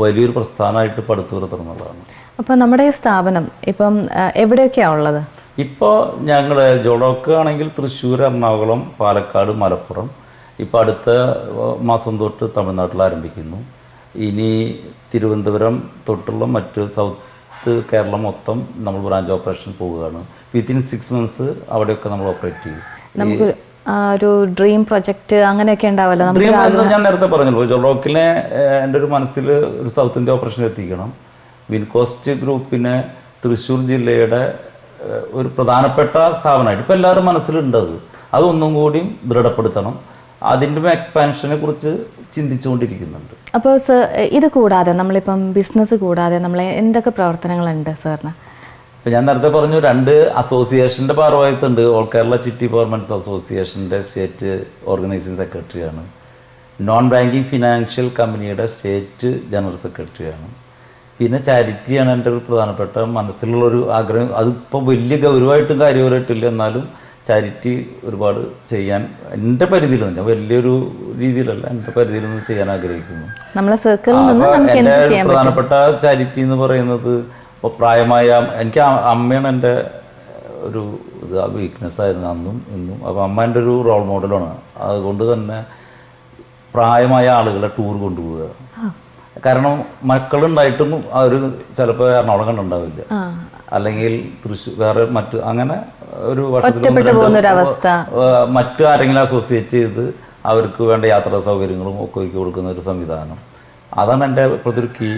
വലിയൊരു പ്രസ്ഥാനമായിട്ട് പടുത്തുയർത്തുന്നതാണ് അപ്പോൾ നമ്മുടെ ഈ സ്ഥാപനം ഇപ്പം എവിടെയൊക്കെയാണ് ഉള്ളത്? ഇപ്പോൾ ഞങ്ങൾ ജോഡോക്ക് ആണെങ്കിൽ തൃശ്ശൂർ എറണാകുളം പാലക്കാട് മലപ്പുറം. ഇപ്പോൾ അടുത്ത മാസം തൊട്ട് തമിഴ്നാട്ടിൽ ആരംഭിക്കുന്നു. ഇനി തിരുവനന്തപുരം തൊട്ടുള്ള മറ്റ് സൗത്ത് കേരളം മൊത്തം നമ്മൾ ബ്രാഞ്ച് ഓപ്പറേഷൻ പോവുകയാണ്. വിത്തിൻ സിക്സ് മന്ത്സ് അവിടെയൊക്കെ നമ്മൾ ഓപ്പറേറ്റ് ചെയ്യും. നമുക്ക് ഒരു ഡ്രീം പ്രൊജക്റ്റ് അങ്ങനെയൊക്കെ ഉണ്ടാവല്ലോ ഡ്രീം എന്ന് ഞാൻ നേരത്തെ പറഞ്ഞല്ലോ ജോഡോക്കിനെ എന്റെ ഒരു മനസ്സിൽ ഒരു സൗത്ത് ഇന്ത്യ ഓപ്പറേഷൻ എത്തിക്കണം. വിൻകോസ്റ്റ് ഗ്രൂപ്പിനെ തൃശ്ശൂർ ജില്ലയുടെ ഒരു പ്രധാനപ്പെട്ട സ്ഥാപനമായിട്ട് ഇപ്പോൾ എല്ലാവരും മനസ്സിലുണ്ട് അത്. അതൊന്നും കൂടിയും ദൃഢപ്പെടുത്തണം. അതിന്റെ എക്സ്പാൻഷനെ കുറിച്ച് ചിന്തിച്ചുകൊണ്ടിരിക്കുന്നുണ്ട്. അപ്പോൾ സർ ഇത് കൂടാതെ നമ്മളിപ്പം ബിസിനസ് കൂടാതെ നമ്മൾ എന്തൊക്കെ പ്രവർത്തനങ്ങളുണ്ട് സാറിന്? ഇപ്പം ഞാൻ നേരത്തെ പറഞ്ഞു രണ്ട് അസോസിയേഷന്റെ ഭാരവാഹിത്വമുണ്ട്. ഓൾ കേരള ചിട്ടി ഫോർമൻസ് അസോസിയേഷന്റെ സ്റ്റേറ്റ് ഓർഗനൈസിംഗ് സെക്രട്ടറിയാണ്. നോൺ ബാങ്കിങ് ഫിനാൻഷ്യൽ കമ്പനിയുടെ സ്റ്റേറ്റ് ജനറൽ സെക്രട്ടറിയാണ്. പിന്നെ ചാരിറ്റിയാണ് എന്റെ ഒരു പ്രധാനപ്പെട്ട മനസ്സിലുള്ളൊരു ആഗ്രഹം. അതിപ്പോൾ വലിയ ഗൗരവമായിട്ടും കാര്യപരമായിട്ടില്ല എന്നാലും ചാരിറ്റി ഒരുപാട് ചെയ്യാൻ എന്റെ പരിധിയിൽ നിന്ന് വലിയൊരു രീതിയിലല്ല എന്റെ പരിധിയിൽ നിന്ന് ചെയ്യാൻ ആഗ്രഹിക്കുന്നു എന്റെ പ്രധാനപ്പെട്ട ചാരിറ്റി എന്ന് പറയുന്നത് ഇപ്പോൾ പ്രായമായ എനിക്ക് അമ്മയാണ് എന്റെ ഒരു ഇത്. വീക്ക്നെസ് ആയിരുന്നു അന്നും ഇന്നും. അപ്പോൾ അമ്മ എന്റെ ഒരു റോൾ മോഡലാണ് അതുകൊണ്ട് തന്നെ പ്രായമായ ആളുകളെ ടൂർ കൊണ്ടുപോവുക. കാരണം മക്കളുണ്ടായിട്ടും അവർ ചിലപ്പോൾ എറണാകുളം കണ്ടുണ്ടാവില്ല അല്ലെങ്കിൽ തൃശ്ശൂർ വേറെ മറ്റു അങ്ങനെ ഒരു വർഷത്തിൽ മറ്റു ആരെങ്കിലും അസോസിയേറ്റ് ചെയ്ത് അവർക്ക് വേണ്ട യാത്രാ സൗകര്യങ്ങളും ഒക്കെ ഒരുക്കി കൊടുക്കുന്ന ഒരു സംവിധാനം. അതാണ് എന്റെ ഇപ്പോഴത്തെ ഒരു കീ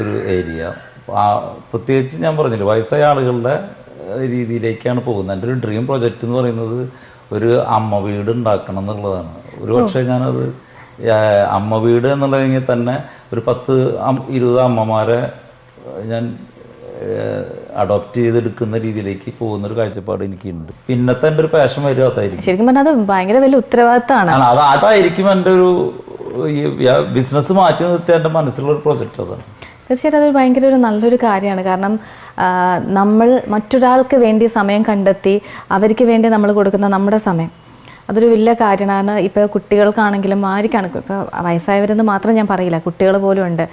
ഒരു ഏരിയ ആ പ്രത്യേകിച്ച് ഞാൻ പറഞ്ഞില്ല വയസ്സായ ആളുകളുടെ രീതിയിലേക്കാണ് പോകുന്നത്. എന്റെ ഒരു ഡ്രീം പ്രൊജക്റ്റ് എന്ന് പറയുന്നത് ഒരു അമ്മ വീട് ഉണ്ടാക്കണം എന്നുള്ളതാണ്. ഒരു പക്ഷേ ഞാനത് അമ്മ വീട് എന്നുള്ളതെങ്കിൽ തന്നെ ഒരു പത്ത് ഇരുപത് അമ്മമാരെ ഞാൻ അഡോപ്റ്റ് ചെയ്തെടുക്കുന്ന രീതിയിലേക്ക് പോകുന്ന ഒരു കാഴ്ചപ്പാട് എനിക്കുണ്ട്. പിന്നത്തെ എന്റെ ഒരു പാഷൻ വരും അതായിരിക്കും. ശരിക്കും പറഞ്ഞാൽ അത് ഭയങ്കര വലിയ ഉത്തരവാദിത്തമാണ്. അത് അതായിരിക്കും എന്റെ ഒരു ബിസിനസ് മാറ്റി നിർത്തിയ എന്റെ മനസ്സിലുള്ള ഒരു പ്രോജക്റ്റ് അതാണ്. തീർച്ചയായിട്ടും അതൊരു ഭയങ്കര ഒരു നല്ലൊരു കാര്യമാണ്. കാരണം നമ്മൾ മറ്റൊരാൾക്ക് വേണ്ടി സമയം കണ്ടെത്തി അവർക്ക് വേണ്ടി നമ്മൾ കൊടുക്കുന്ന നമ്മുടെ സമയം. അതൊരു വലിയ കാര്യമാണ്. ഇപ്പോൾ കുട്ടികൾക്കാണെങ്കിലും ആർക്കാണ് ഇപ്പോൾ വയസ്സായവരെന്ന് മാത്രം ഞാൻ പറയില്ല. കുട്ടികൾ പോലും ഉണ്ട്.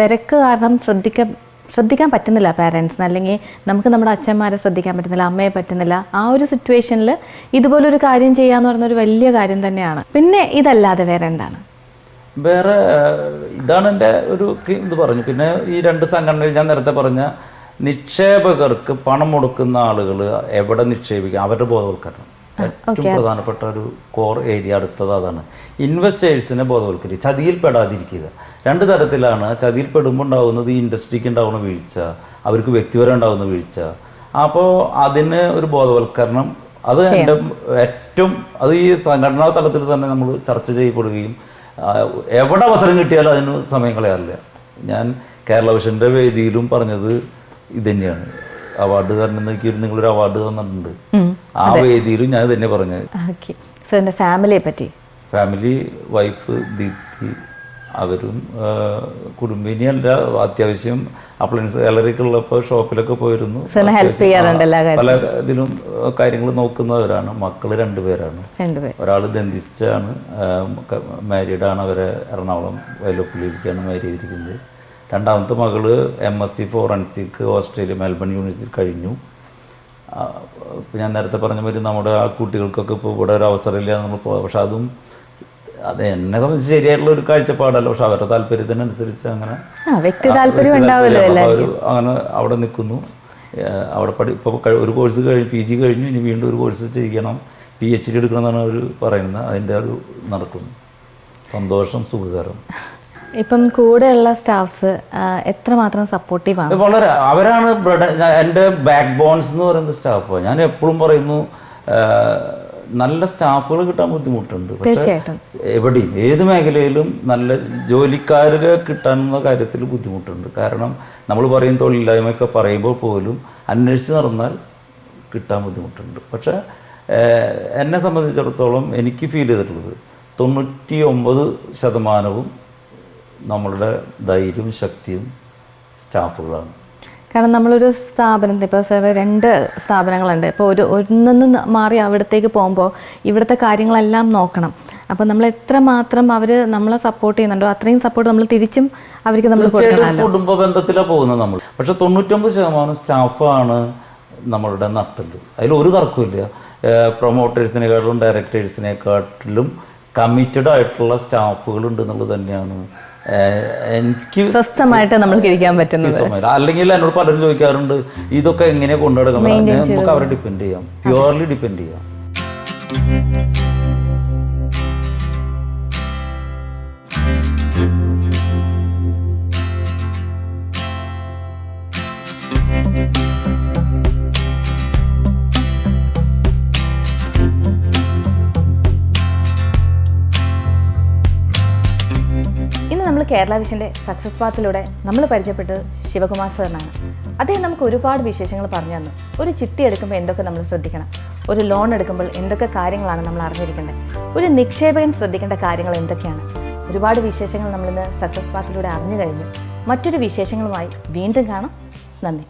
തിരക്ക് കാരണം ശ്രദ്ധിക്കാൻ ശ്രദ്ധിക്കാൻ പറ്റുന്നില്ല പാരൻസിന് അല്ലെങ്കിൽ നമുക്ക് നമ്മുടെ അച്ഛന്മാരെ ശ്രദ്ധിക്കാൻ പറ്റുന്നില്ല അമ്മയെ പറ്റുന്നില്ല. ആ ഒരു സിറ്റുവേഷനിൽ ഇതുപോലൊരു കാര്യം ചെയ്യാന്ന് ഒരു വലിയ കാര്യം തന്നെയാണ്. പിന്നെ ഇതല്ലാതെ വേറെ എന്താണ്? വേറെ ഇതാണ് എന്റെ ഒരു ഇത് പറഞ്ഞു. പിന്നെ ഈ രണ്ട് സംഘടനയിൽ ഞാൻ നേരത്തെ പറഞ്ഞ നിക്ഷേപകർക്ക് പണം കൊടുക്കുന്ന ആളുകൾ എവിടെ നിക്ഷേപിക്കുക അവരുടെ ബോധവൽക്കരണം. ഏറ്റവും പ്രധാനപ്പെട്ട ഒരു കോർ ഏരിയ അടുത്തത് അതാണ്. ഇൻവെസ്റ്റേഴ്സിനെ ബോധവൽക്കരിക്കുക. ചതിയിൽപ്പെടാതിരിക്കുക. രണ്ട് തരത്തിലാണ് ചതിയിൽപ്പെടുമ്പോൾ ഉണ്ടാകുന്നത് ഈ ഇൻഡസ്ട്രിക്ക് ഉണ്ടാകുന്ന വീഴ്ച അവർക്ക് വ്യക്തിപരം ഉണ്ടാകുന്ന വീഴ്ച. അപ്പോൾ അതിന് ഒരു ബോധവൽക്കരണം അത് എന്റെ ഏറ്റവും അത് ഈ സംഘടനാ തലത്തിൽ തന്നെ നമ്മൾ ചർച്ച ചെയ്യപ്പെടുകയും എവിടെ അവസരം കിട്ടിയാലും അതിന് സമയം കളയാറില്ല. ഞാൻ കേരള വിഷന്റെ വേദിയിലും പറഞ്ഞത് ഇതുതന്നെയാണ് അവാർഡ് തരുന്നതിലേക്ക് ഒരു നിങ്ങളൊരു അവാർഡ് തന്നിട്ടുണ്ട്. ആ വേദിയിലും ഞാൻ തന്നെ പറഞ്ഞത് ഓക്കെ സോ എന്റെ ഫാമിലിയെ പറ്റി? ഫാമിലി വൈഫ് ദീപ്തി അവരും കുടുംബിനി അല്ല അത്യാവശ്യം അപ്ലയൻസ് ഗാലറിക്ക് ഉള്ളപ്പോൾ ഷോപ്പിലൊക്കെ പോയിരുന്നു. പല ഇതിലും കാര്യങ്ങൾ നോക്കുന്നവരാണ്. മക്കൾ രണ്ടുപേരാണ് ഒരാൾ ദന്തിച്ചാണ് മാരീഡാണ് അവരെ എറണാകുളം വയലോപ്പള്ളിയിലേക്കാണ് മാരി ചെയ്തിരിക്കുന്നത്. രണ്ടാമത്തെ മകൾ M S C forensic Australia Melbourne university കഴിഞ്ഞു. ഞാൻ നേരത്തെ പറഞ്ഞ മാതിരി നമ്മുടെ ആ കുട്ടികൾക്കൊക്കെ ഇപ്പോൾ ഇവിടെ ഒരു അവസരമില്ല നമ്മൾ പക്ഷേ പക്ഷെ അതും അത് എന്നെ സംബന്ധിച്ച് ശരിയായിട്ടുള്ള ഒരു കാഴ്ചപ്പാടല്ല. പക്ഷെ അവരുടെ താല്പര്യത്തിനനുസരിച്ച് അങ്ങനെ അവർ അങ്ങനെ അവിടെ നിൽക്കുന്നു. അവിടെ പഠി ഇപ്പോൾ ഒരു കോഴ്സ് കഴിഞ്ഞ് പി ജി കഴിഞ്ഞു. ഇനി വീണ്ടും ഒരു കോഴ്സ് ചെയ്യണം. പി എച്ച് ഡി എടുക്കണമെന്നാണ് അവർ പറയുന്നത്. അതിന്റെ ഒരു നടക്കുന്നു. സന്തോഷം സുഖകരം. ഇപ്പം കൂടെയുള്ള സ്റ്റാഫ്സ് എത്രമാത്രം സപ്പോർട്ടീവ് ആണ്? വളരെ അവരാണ് എന്റെ ബാക്ക് ബോൺസ് എന്ന് പറയുന്ന സ്റ്റാഫ് ഞാൻ എപ്പോഴും പറയുന്നു നല്ല സ്റ്റാഫുകൾ കിട്ടാൻ ബുദ്ധിമുട്ടുണ്ട്. പക്ഷേ എവിടെയും ഏത് മേഖലയിലും നല്ല ജോലിക്കാരെ കിട്ടാനുള്ള കാര്യത്തിൽ ബുദ്ധിമുട്ടുണ്ട്. കാരണം നമ്മൾ പറയും തൊഴിലില്ലായ്മയൊക്കെ പറയുമ്പോൾ പോലും അന്വേഷിച്ച് നടന്നാൽ കിട്ടാൻ ബുദ്ധിമുട്ടുണ്ട്. പക്ഷേ എന്നെ സംബന്ധിച്ചിടത്തോളം എനിക്ക് ഫീൽ ചെയ്തിട്ടുള്ളത് തൊണ്ണൂറ്റി ഒമ്പത് ശതമാനവും നമ്മളുടെ ധൈര്യവും ശക്തിയും സ്റ്റാഫുകളാണ്. കാരണം നമ്മളൊരു സ്ഥാപനത്തിൽ ഇപ്പോൾ സാർ രണ്ട് സ്ഥാപനങ്ങളുണ്ട്. ഇപ്പോൾ ഒരു ഒന്നു മാറി അവിടത്തേക്ക് പോകുമ്പോൾ ഇവിടുത്തെ കാര്യങ്ങളെല്ലാം നോക്കണം. അപ്പോൾ നമ്മൾ എത്ര മാത്രം അവർ നമ്മളെ സപ്പോർട്ട് ചെയ്യുന്നുണ്ടോ അത്രയും സപ്പോർട്ട് നമ്മൾ തിരിച്ചും അവർക്ക് നമ്മൾ കുടുംബ ബന്ധത്തിലാണ് പോകുന്നത് നമ്മൾ. പക്ഷേ തൊണ്ണൂറ്റൊമ്പത് ശതമാനം സ്റ്റാഫാണ് നമ്മളുടെ നട്ടൽ അതിൽ ഒരു തർക്കമില്ല പ്രൊമോട്ടേഴ്സിനെക്കാട്ടിലും ഡയറക്ടേഴ്സിനെക്കാട്ടിലും കമ്മിറ്റഡ് ആയിട്ടുള്ള സ്റ്റാഫുകളുണ്ട് എന്നുള്ളത് തന്നെയാണ് എനിക്ക് സ്വസ്ഥമായിട്ട് നമ്മൾ ഇരിക്കാൻ പറ്റുന്നത്. അല്ലെങ്കിൽ എന്നോട് പലരും ചോദിക്കാറുണ്ട് ഇതൊക്കെ എങ്ങനെ കൊണ്ടുനടക്കാൻ നമുക്ക് അവരെ ഡിപ്പെൻഡ് ചെയ്യാം. പ്യുവർലി ഡിപ്പെൻഡ് ചെയ്യാം. കേരള വിഷന്റെ സക്സസ് പാത്തിലൂടെ നമ്മൾ പരിചയപ്പെട്ടത് ശിവകുമാർ സാറിനാണ് അദ്ദേഹം നമുക്ക് ഒരുപാട് വിശേഷങ്ങൾ പറഞ്ഞു തന്നു. ഒരു ചിട്ടി എടുക്കുമ്പോൾ എന്തൊക്കെ നമ്മൾ ശ്രദ്ധിക്കണം? ഒരു ലോൺ എടുക്കുമ്പോൾ എന്തൊക്കെ കാര്യങ്ങളാണ് നമ്മൾ അറിഞ്ഞിരിക്കേണ്ടത്? ഒരു നിക്ഷേപകൻ ശ്രദ്ധിക്കേണ്ട കാര്യങ്ങൾ എന്തൊക്കെയാണ്? ഒരുപാട് വിശേഷങ്ങൾ നമ്മളിന്ന് സക്സസ് പാത്തിലൂടെ അറിഞ്ഞു കഴിഞ്ഞു. മറ്റൊരു വിശേഷങ്ങളുമായി വീണ്ടും കാണാം. നന്ദി.